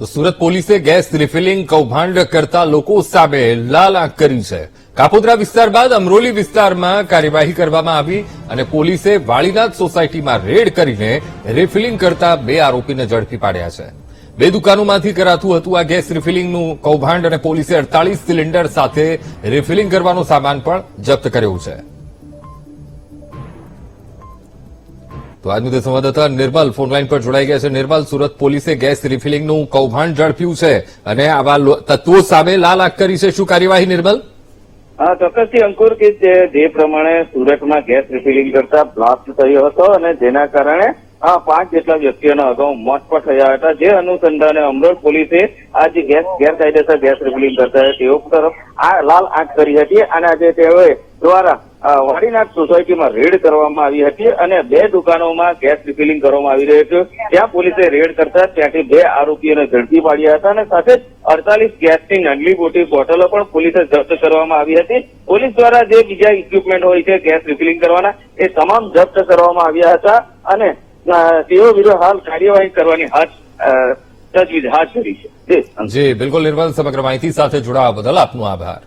તો સુરત પોલીસે gas refilling કૌભાંડ કરતા લોકો સામે લાલ આંખ કરી છે. કાપોદ્રા વિસ્તાર બાદ અમરોલી વિસ્તારમાં કાર્યવાહી કરવામાં આવી અને પોલીસે વાળીનાથ સોસાયટીમાં રેડ કરીને રિફિલિંગ કરતા બે આરોપીને ઝડપી પાડ્યા છે. બે દુકાનોમાંથી કરાતું હતું આ ગેસ રિફિલિંગનું કૌભાંડ અને પોલીસે અડતાલીસ સિલિન્ડર સાથે રિફિલિંગ કરવાનો સામાન પણ જપ્ત કર્યો છે. તો સંવાદદાતા નિર્મલ ફોનલાઈન પર જોડાઈ ગયા છે. નિર્મલ, સુરત પોલીસે ગેસ રિફિલિંગનું કૌભાંડ ઝડપ્યું છે અને આવા તત્વો સામે લાલ આંખ કરી છે. શું કાર્યવાહી, નિર્મલ? ચોક્કસથી અંકુર, કે જે પ્રમાણે સુરતમાં ગેસ રિફિલિંગ કરતા બ્લાસ્ટ થયો હતો અને જેના કારણે આ પાંચ જેટલા વ્યક્તિઓના અગાઉ મોત પણ થયા હતા. જે અનુસંધાને અમરોડ પોલીસે આ જે ગેસ, ગેરકાયદેસર ગેસ રિફિલિંગ કરતા તેઓ તરફ આ લાલ આંખ કરી હતી અને આજે તેઓએ દ્વારા વાડીનાથ સોસાયટીમાં રેડ કરવામાં આવી હતી અને બે દુકાનોમાં ગેસ રિફિલિંગ કરવામાં આવી રહ્યું હતું ત્યાં પોલીસે રેડ કરતા ત્યાંથી બે આરોપીઓને ઝડપી પાડ્યા હતા અને સાથે અડતાલીસ ગેસની નાની મોટી બોટલો પણ પોલીસે જપ્ત કરવામાં આવી હતી. પોલીસ દ્વારા જે બીજા ઇક્વિપમેન્ટ હોય છે ગેસ રિફિલિંગ કરવાના, એ તમામ જપ્ત કરવામાં આવ્યા હતા અને તેઓ વિરુદ્ધ હાલ કાર્યવાહી કરવાની હાથ તજવીજ હાથ ધરી છે. જી, બિલકુલ નિર્મલ, સમગ્ર માહિતી સાથે જોડાવા બદલ આપનો આભાર.